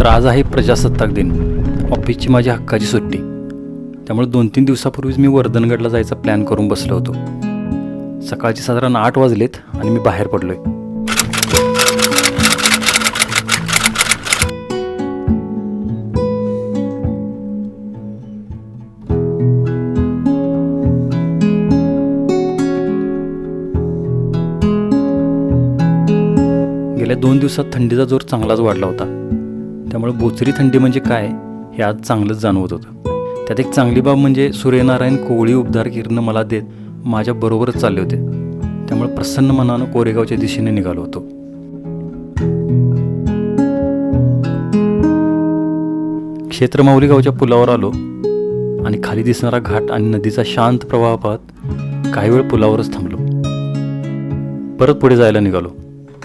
तर आज आहे प्रजासत्ताक दिन. ऑफिसची माझी हक्काची सुट्टी. त्यामुळे दोन तीन दिवसापूर्वीच मी वर्धनगडला जायचा प्लॅन करून बसलो होतो. सकाळचे साधारण आठ वाजलेत आणि मी बाहेर पडलोय. गेल्या दोन दिवसात थंडीचा जोर चांगलाच वाढला होता. त्यामुळे बोचरी थंडी म्हणजे काय हे आज चांगलंच जाणवत होतं. त्यात एक चांगली बाब म्हणजे सूर्यनारायण कोवळी उबदार किरणं मला देत माझ्या बरोबरच चालले होते. त्यामुळे प्रसन्न मनानं कोरेगावच्या दिशेने निघालो होतो. क्षेत्रमाऊली गावच्या पुलावर आलो आणि खाली दिसणारा घाट आणि नदीचा शांत प्रवाह पाहत काही वेळ पुलावरच थांबलो. परत पुढे जायला निघालो.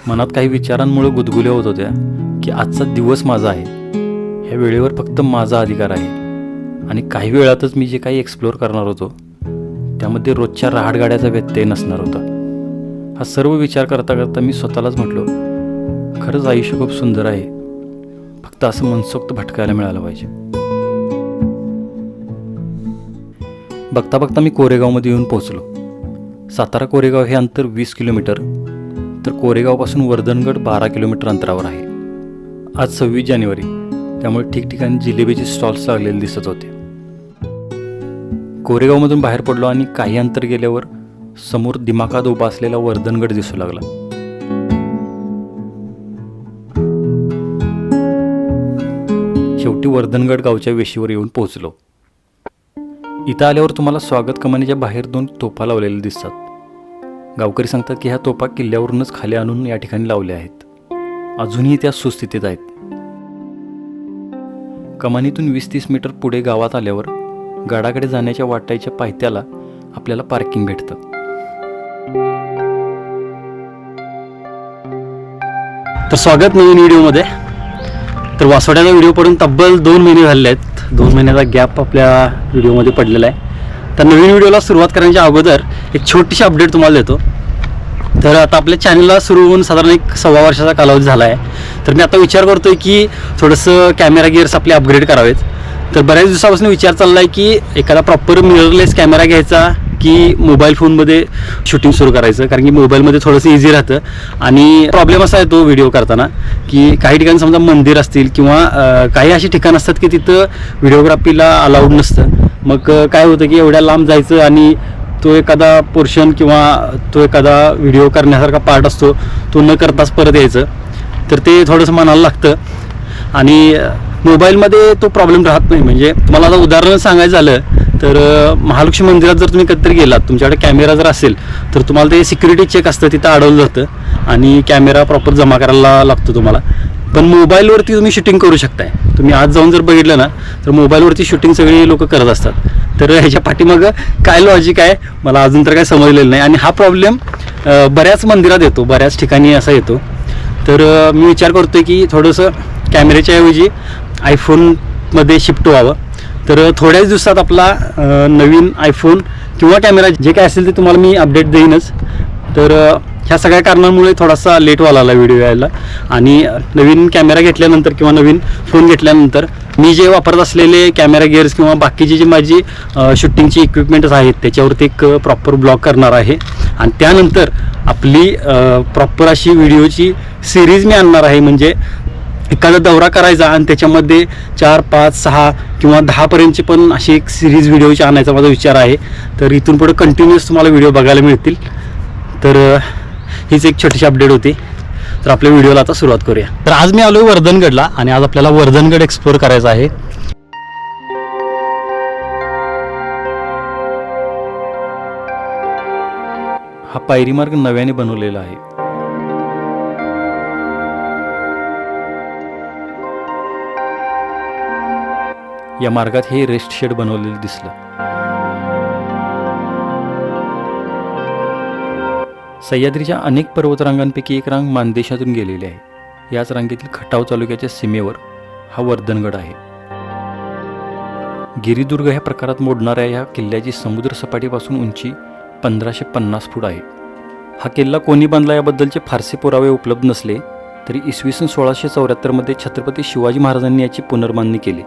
मनात काही विचारांमुळे गुदगुल्या होत होत्या. की आजचा दिवस माझा आहे. ह्या वेळेवर फक्त माझा अधिकार आहे. आणि काही वेळातच मी जे काही एक्सप्लोअर करणार होतो त्यामध्ये रोजच्या रहाडगाड्याचा व्यत्यय नसणार होता. हा सर्व विचार करता करता मी स्वतःलाच म्हटलो खरंच आयुष्य खूप सुंदर आहे. फक्त असं मनसोक्त भटकायला मिळालं पाहिजे. बघता बघता मी कोरेगावमध्ये येऊन पोहोचलो. सातारा कोरेगाव हे अंतर वीस किलोमीटर तर कोरेगावपासून वर्धनगड बारा किलोमीटर अंतरावर आहे. आज सव्वीस जानेवारी. त्यामुळे ठिकठिकाणी जिलेबीचे स्टॉल्स लागलेले दिसत होते. कोरेगावमधून बाहेर पडलो आणि काही अंतर गेल्यावर समोर दिमाखात उभा असलेला वर्धनगड दिसू लागला. शेवटी वर्धनगड गावच्या वेशीवर येऊन पोहोचलो. इथं आल्यावर तुम्हाला स्वागत कमानीच्या बाहेर दोन तोफा लावलेल्या दिसतात. गावकरी सांगतात की ह्या तोफा किल्ल्यावरूनच खाली आणून या ठिकाणी लावल्या आहेत. अजूनही त्या सुस्थितीत आहेत. कमानीतून वीस तीस मीटर पुढे गावात आल्यावर गडाकडे जाण्याच्या वाटायच्या पायथ्याला आपल्याला पार्किंग भेटतं. तर स्वागत नवीन व्हिडिओमध्ये. तर वासोड्याला व्हिडिओ पडून तब्बल दोन महिने झालेले आहेत. दोन महिन्याचा गॅप आपल्या व्हिडिओमध्ये पडलेला आहे. तर नवीन व्हिडिओला सुरुवात करण्याच्या अगोदर एक छोटीशी अपडेट तुम्हाला देतो. तर आता आपल्या चॅनलला सुरू होऊन साधारण एक सव्वा वर्षाचा कालावधी झाला आहे तर मी आता विचार करतो आहे की थोडंसं कॅमेरा गिअर्स आपले अपग्रेड करावेत. तर बऱ्याच दिवसापासून विचार चालला आहे की एखादा प्रॉपर मिररलेस कॅमेरा घ्यायचा की मोबाईल फोनमध्ये शूटिंग सुरू करायचं? कारण की मोबाईलमध्ये थोडंसं इझी राहतं. आणि प्रॉब्लेम असा येतो व्हिडिओ करताना की काही ठिकाणी समजा मंदिर असतील किंवा काही अशी ठिकाणं असतात की तिथं व्हिडिओग्राफीला अलाउड नसतं. मग काय होतं की एवढ्या लांब जायचं आणि तो एखादा पोर्शन किंवा तो एखादा व्हिडिओ करण्यासारखा पार्ट असतो तो न करताच परत यायचं. तर ते थोडंसं मनाला लागतं. आणि मोबाईलमध्ये तो प्रॉब्लेम राहत नाही. म्हणजे तुम्हाला आता उदाहरण सांगायचं झालं तर महालक्ष्मी मंदिरात जर तुम्ही कधीतरी गेलात तुमच्याकडे कॅमेरा जर असेल तर तुम्हाला ते सिक्युरिटी चेक असतं तिथं अडवलं जातं. आणि कॅमेरा प्रॉपर जमा करायला लागतो तुम्हाला. पण मोबाईलवरती तुम्ही शूटिंग करू शकताय. तुम्ही आज जाऊन जर बघितलं ना तर मोबाईलवरती शूटिंग सगळी लोक करत असतात. तर ह्याच्या पाठीमागं काय लॉजिक आहे मला अजून तर काय समजलेलं नाही. आणि हा प्रॉब्लेम बऱ्याच मंदिरात येतो बऱ्याच ठिकाणी असा येतो. तर मी विचार करतोय की थोडंसं कॅमेऱ्याच्या ऐवजी आयफोनमध्ये शिफ्ट व्हावं. तर थोड्याच दिवसात आपला नवीन आयफोन किंवा कॅमेरा जे काय असेल ते तुम्हाला मी अपडेट देईनच. तर ह्या सगळ्या कारणांमुळे थोडासा लेट व्हायला आला व्हिडिओ यायला. आणि नवीन कॅमेरा घेतल्यानंतर किंवा नवीन फोन घेतल्यानंतर मी जे वापरत असलेले कॅमेरा गिअर्स किंवा बाकीची जी माझी शूटिंगची इक्विपमेंट्स आहेत त्याच्यावरती एक प्रॉपर ब्लॉग करणार आहे. आणि त्यानंतर आपली प्रॉपर अशी व्हिडिओची सिरीज मी आणणार आहे. म्हणजे एखादा दौरा करायचा आणि त्याच्यामध्ये चार पाच सहा किंवा दहापर्यंतची पण अशी एक सिरीज व्हिडिओची आणायचा माझा विचार आहे. तर इथून पुढे कंटिन्युअस तुम्हाला व्हिडिओ बघायला मिळतील. तर हीच एक छोटीशी अपडेट होती. तर आपल्या व्हिडिओला आता सुरुवात करूया. तर आज मी आलो वर्धनगडला आणि आज आपल्याला वर्धनगड एक्सप्लोअर करायचा आहे. हा पायरी मार्ग नव्याने बनवलेला आहे. या मार्गात हे रेस्ट शेड बनवलेलं दिसलं. सह्याद्रीच्या अनेक पर्वतरांगांपैकी एक रांग मानदेशातून गेलेली आहे. याच रांगेतील खटाव तालुक्याच्या सीमेवर हा वर्धनगड आहे. गिरिदुर्ग ह्या प्रकारात मोडणाऱ्या ह्या किल्ल्याची समुद्र सपाटीपासून उंची पंधराशे पन्नास फूट आहे. हा किल्ला कोणी बांधला याबद्दलचे फारसे पुरावे उपलब्ध नसले तरी इसवी सन सोळाशे चौऱ्याहत्तरमध्ये छत्रपती शिवाजी महाराजांनी याची पुनर्बांधणी केली.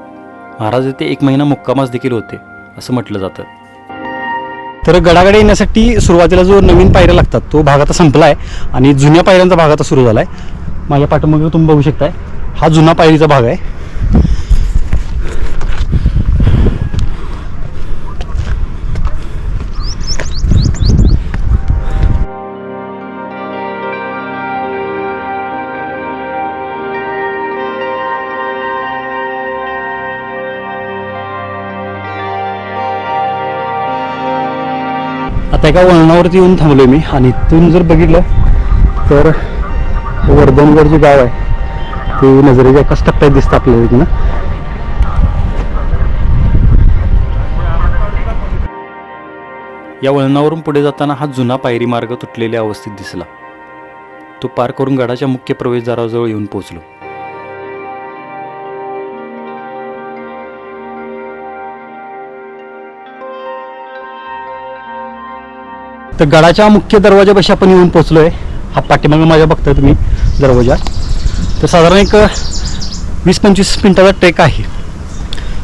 महाराज येथे एक महिना मुक्कामास देखील होते असं म्हटलं जातं. तर गडाकडे येण्यासाठी सुरुवातीला जो नवीन पायऱ्या लागतात तो भाग आता संपला आहे आणि जुन्या पायऱ्यांचा भाग आता सुरू झाला आहे माझ्या पाठीमागे तुम्ही बघू शकताय. हा जुना पायरीचा भाग आहे. एका वळणावरती येऊन थांबलो मी. आणि इथून जर बघितलं तर वर्धनगड जे गाव आहे. ते नजरेच्या एकाच टप्प्यात दिसतं आपल्याला इथनं. या वळणावरून पुढे जाताना हा जुना पायरी मार्ग तुटलेल्या अवस्थेत दिसला. तो पार करून गडाच्या मुख्य प्रवेशद्वाराजवळ येऊन पोहोचलो. तर गडाच्या मुख्य दरवाजापाशी आपण येऊन पोहोचलोय. हा पाठीमागे माझ्या बघताय तुम्ही दरवाजा. तर साधारण एक वीस पंचवीस मिनिटाचा ट्रेक आहे.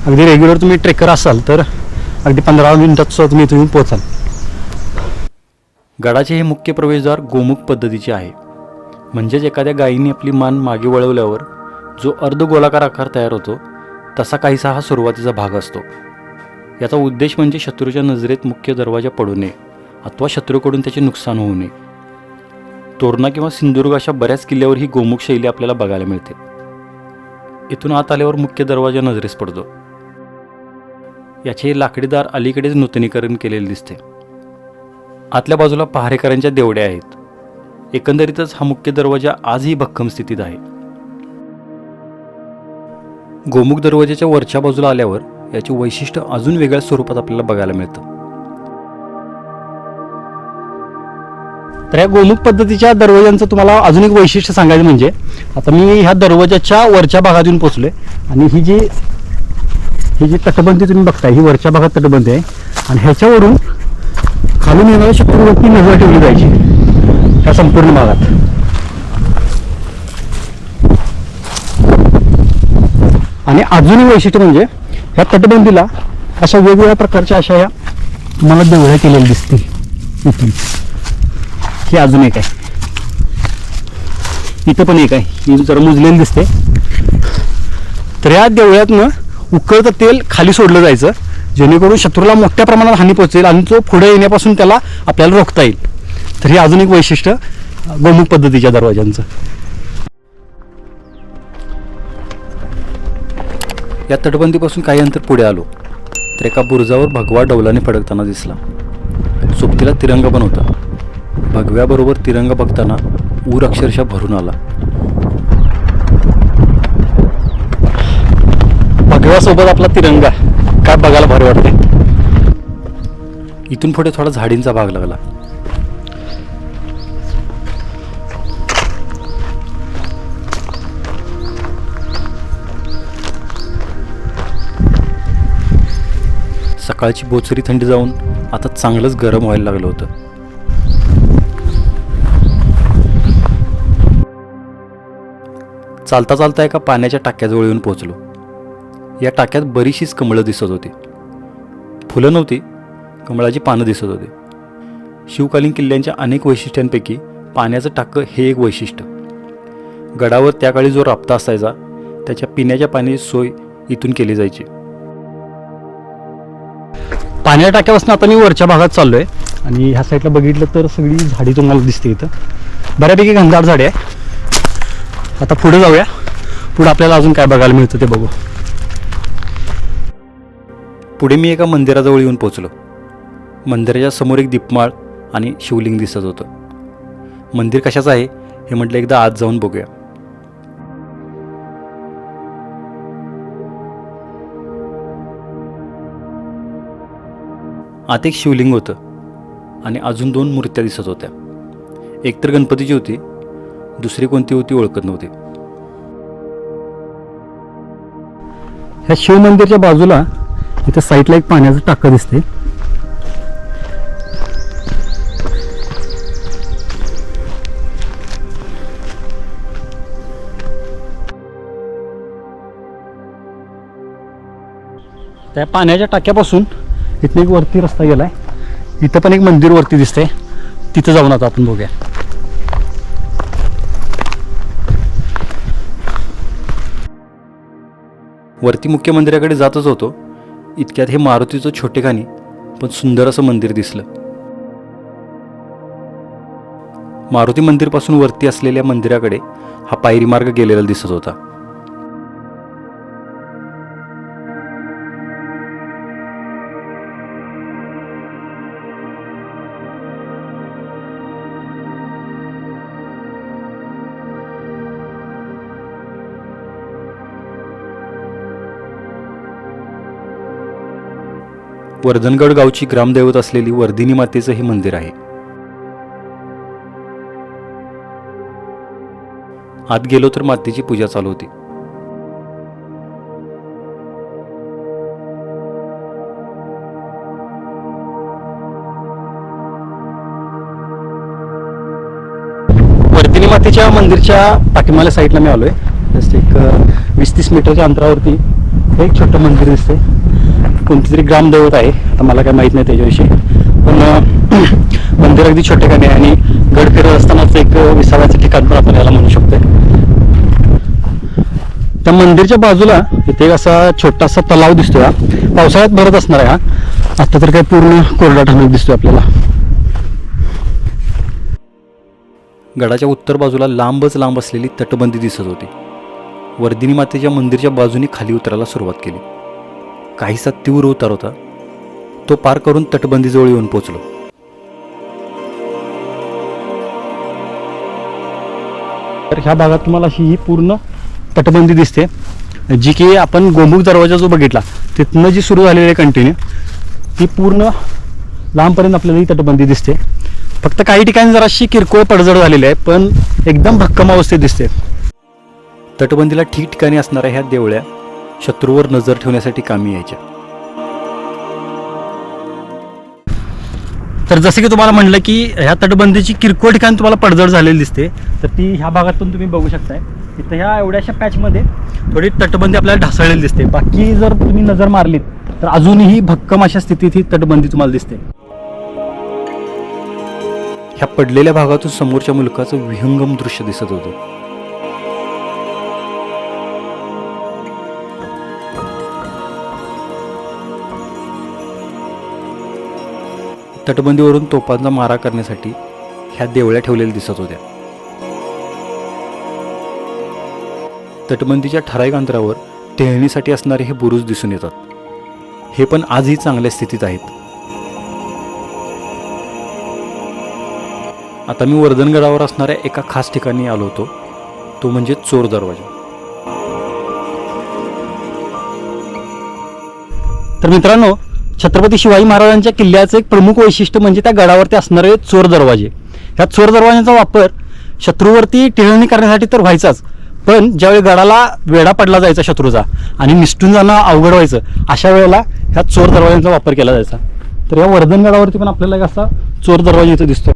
अगदी रेग्युलर तुम्ही ट्रेकर असाल तर अगदी पंधरा मिनिटात सुद्धा तुम्ही इथून पोचाल पोहोचाल. गडाचे हे मुख्य प्रवेशद्वार गोमुख पद्धतीचे आहे. म्हणजेच एखाद्या गायीने आपली मान मागे वळवल्यावर जो अर्धगोलाकार आकार तयार होतो तसा काहीसा हा सुरुवातीचा भाग असतो. याचा उद्देश म्हणजे शत्रूच्या नजरेत मुख्य दरवाजा पडू नये. अथवा शत्रूकडून त्याचे नुकसान होऊ नये. तोरणा किंवा सिंधुदुर्ग अशा बऱ्याच किल्ल्यावर ही गोमुख शैली आपल्याला बघायला मिळते. इथून आत आल्यावर मुख्य दरवाजा नजरेस पडतो. याचे लाकडीदार अलीकडेच नूतनीकरण केलेले दिसते. आतल्या बाजूला पहारेकरांच्या देवड्या आहेत. एकंदरीतच हा मुख्य दरवाजा आजही भक्कम स्थितीत आहे. गोमुख दरवाजाच्या वरच्या बाजूला आल्यावर याचे वैशिष्ट्य अजून वेगळ्या स्वरूपात आपल्याला बघायला मिळतं. तर या गोमुख पद्धतीच्या दरवाजांचं तुम्हाला अजून एक वैशिष्ट्य सांगायचं म्हणजे आता मी ह्या दरवाजाच्या वरच्या भागात येऊन आहे आणि ही जी ही जी तटबंदी तुम्ही बघताय ही वरच्या भागात तटबंदी आहे. आणि ह्याच्यावरून खालून येणाऱ्या शत्रूवरती नजर ठेवली जायची ह्या संपूर्ण भागात. आणि अजूनही वैशिष्ट्य म्हणजे ह्या तटबंदीला अशा वेगवेगळ्या प्रकारच्या अशा या मला देवळ्या केलेल्या दिसतील इथे अजून एक आहे. इथं पण एक आहे. ही जरा मुजलेली दिसते. तर या देवळ्यातनं उकळतं तेल खाली सोडलं जायचं. जेणेकरून शत्रूला मोठ्या प्रमाणात हानी पोहोचेल आणि तो पुढे येण्यापासून त्याला आपल्याला रोखता येईल. तर हे अजून एक वैशिष्ट्य गोमुख पद्धतीच्या दरवाज्यांचं. या तटबंदीपासून काही अंतर पुढे आलो तर एका बुरुजावर भगवा डौलाने फडकताना दिसला. सोबतीला तिरंगा पण होता. भगव्याबरोबर तिरंगा बघताना ऊर अक्षरशः भरून आला. भगव्यासोबत आपला तिरंगा. काय बघायला भारी वाटते इथून पुढे थोडा झाडींचा भाग लागला. सकाळची बोचरी थंडी जाऊन आता चांगलंच गरम व्हायला लागलं होतं. चालता चालता एका पाण्याच्या टाक्याजवळ येऊन पोहोचलो. या टाक्यात बरीचशीच कमळं दिसत होती. फुलं नव्हती कमळाची पानं दिसत होती. शिवकालीन किल्ल्यांच्या अनेक वैशिष्ट्यांपैकी पाण्याचं टाकं हे एक वैशिष्ट्य. गडावर त्या काळी जो राबता असायचा त्याच्या पिण्याच्या पाण्याची सोय इथून केली जायची. पाण्याच्या टाक्यापासून आता मी वरच्या भागात चाललोय. आणि ह्या साईडला बघितलं तर सगळी झाडी तुम्हाला दिसते इथं. बऱ्यापैकी घनदाट झाडे आहे. आता पुढे जाऊया. पुढे आपल्याला अजून काय बघायला मिळतं ते बघू. पुढे मी एका मंदिराजवळ येऊन पोचलो मंदिराच्या समोर एक दीपमाळ आणि शिवलिंग दिसत होतं. मंदिर कशाचं आहे हे म्हटलं एकदा आत जाऊन बघूया. आत एक शिवलिंग होतं आणि अजून दोन मूर्त्या दिसत होत्या. एकतर गणपतीची होती दुसरी कोणती होती ओळखत नव्हते. ह्या शिवमंदिरच्या बाजूला इथं साईडला एक पाण्याचं टाकं दिसते त्या पाण्याच्या टाक्यापासून इथं एक वरती रस्ता गेलाय. इथं पण एक मंदिर वरती दिसतंय. तिथं जाऊन आता आपण बघूया. वरती मुख्य मंदिराकडे जातच होतो. इतक्यात हे मारुतीचं छोटेखानी पण सुंदर असं मंदिर दिसलं. मारुती मंदिरपासून वरती असलेल्या मंदिराकडे हा पायरी मार्ग गेलेला दिसत होता. वर्धनगड गावची ग्रामदैवत असलेली वर्धिनी मातेचं हे मंदिर आहे. आत गेलो तर मातेची पूजा चालू होती. वर्धिनी मातेच्या मंदिरच्या पाठीमाल्या साईडला मी आलोय. जस्ट एक वीस तीस मीटरच्या अंतरावरती एक छोटं मंदिर दिसते कोणती तरी ग्रामदैवत आहे आता मला काय माहीत नाही त्याच्याविषयी. पण मंदिर अगदी छोटेखानी आहे आणि गड फिरत असतानाच एक विसाव्याचं ठिकाण पण आपण याला म्हणू शकतोय. त्या मंदिरच्या बाजूला इथे असा छोटासा तलाव दिसतोय हा. पावसाळ्यात भरत असणार आहे हा. आता तर काय पूर्ण कोरडा ठाणूक दिसतोय आपल्याला. गडाच्या उत्तर बाजूला लांबच लांब असलेली तटबंदी दिसत होती. वर्धिनी मातेच्या मंदिरच्या बाजूने खाली उतरायला सुरुवात केली. काहीसा तीव्र उतार होता तो पार करून तटबंदीजवळ येऊन पोचलो. तर ह्या भागात तुम्हाला अशी ही पूर्ण तटबंदी दिसते जी की आपण गोमुख दरवाजा जो बघितला. तिथनं जी सुरू झालेली आहे कंटिन्यू ती पूर्ण लांबपर्यंत आपल्याला ही तटबंदी दिसते. फक्त काही ठिकाणी जराशी किरकोळ पडझड झालेली आहे पण एकदम भक्कम अवस्थेत दिसते. तटबंदीला ठिकठिकाणी असणाऱ्या ह्या देवळ्या शत्रूवर नजर ठेवण्यासाठी कामी यायच्या. तर जसं की तुम्हाला म्हणलं की ह्या तटबंदीची किरकोळ ठिकाणी तुम्हाला पडझड झालेली दिसते तर ती ह्या भागात पण तुम्ही बघू शकताय. इथं ह्या एवढ्याशा पॅचमध्ये थोडी तटबंदी आपल्याला ढासळलेली दिसते. बाकी जर तुम्ही नजर मारलीत तर अजूनही भक्कम अशा स्थितीत ही तटबंदी तुम्हाला दिसते. ह्या पडलेल्या भागातून समोरच्या मुलकाचं विहंगम दृश्य दिसत होतं. तटबंदीवरून तोफांचा मारा करण्यासाठी ह्या देवळ्या ठेवलेल्या दिसत होत्या. तटबंदीच्या ठराविक अंतरावर टेहळणीसाठी असणारे हे बुरुज दिसून येतात. हे पण आजही चांगल्या स्थितीत आहेत. आता मी वर्धनगडावर असणाऱ्या एका खास ठिकाणी आलो होतो. तो म्हणजे चोर दरवाजा. तर मित्रांनो छत्रपती शिवाजी महाराजांच्या किल्ल्याचं एक प्रमुख वैशिष्ट्य म्हणजे त्या गडावरती असणारे चोर दरवाजे. ह्या चोर दरवाज्यांचा वापर शत्रूवरती टिळणी करण्यासाठी तर व्हायचाच पण ज्यावेळी गडाला वेढा पडला जायचा शत्रूचा आणि निसटून जाणं अवघड व्हायचं अशा वेळेला ह्या चोर दरवाजांचा वापर केला जायचा. तर या वर्धन गडावरती पण आपल्याला एक असा चोर दरवाजा इथं दिसतो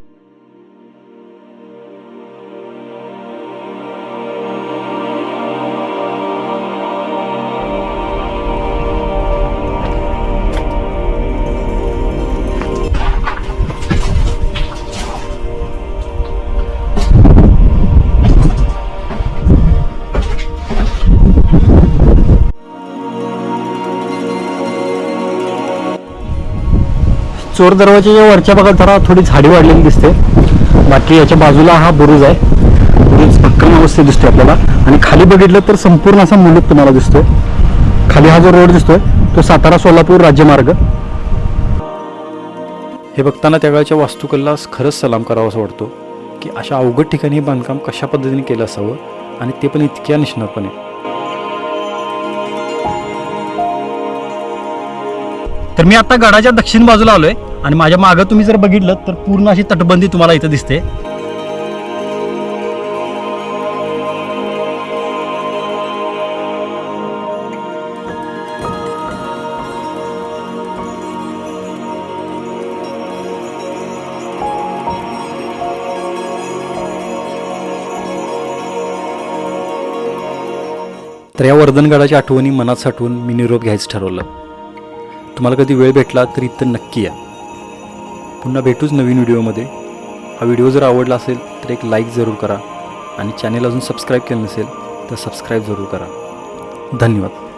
चोर दरवाजाच्या वरच्या भागात जरा थोडी झाडी वाढलेली दिसते. बाकी याच्या बाजूला हा बुरुज आहे. बुरुज भक्कम अवस्थेत दिसतोय आपल्याला. आणि खाली बघितलं तर संपूर्ण असा मुलूक तुम्हाला दिसतोय. खाली हा जो रोड दिसतोय तो सातारा सोलापूर राज्यमार्ग. हे बघताना त्या काळच्या वास्तुकला खरंच सलाम करावा असं वाटतो की अशा अवघड ठिकाणी हे बांधकाम कशा पद्धतीने केलं असावं आणि ते पण इतक्या निष्णातपणे तर मी आता गडाच्या दक्षिण बाजूला आलोय. आणि माझ्या मागं तुम्ही जर बघितलं तर पूर्ण अशी तटबंदी तुम्हाला इथं दिसते. तर या वर्धनगडाच्या आठवणी मनात साठवून मी निरोप घ्यायचं ठरवलं. तुम्हाला कधी वेळ भेटला तर इथं नक्की या. पुन्हा भेटूच नवीन व्हिडिओमध्ये. हा व्हिडिओ जर आवडला असेल तर एक लाईक जरूर करा आणि चॅनेल अजून सबस्क्राईब केलं नसेल तर सबस्क्राईब जरूर करा. धन्यवाद.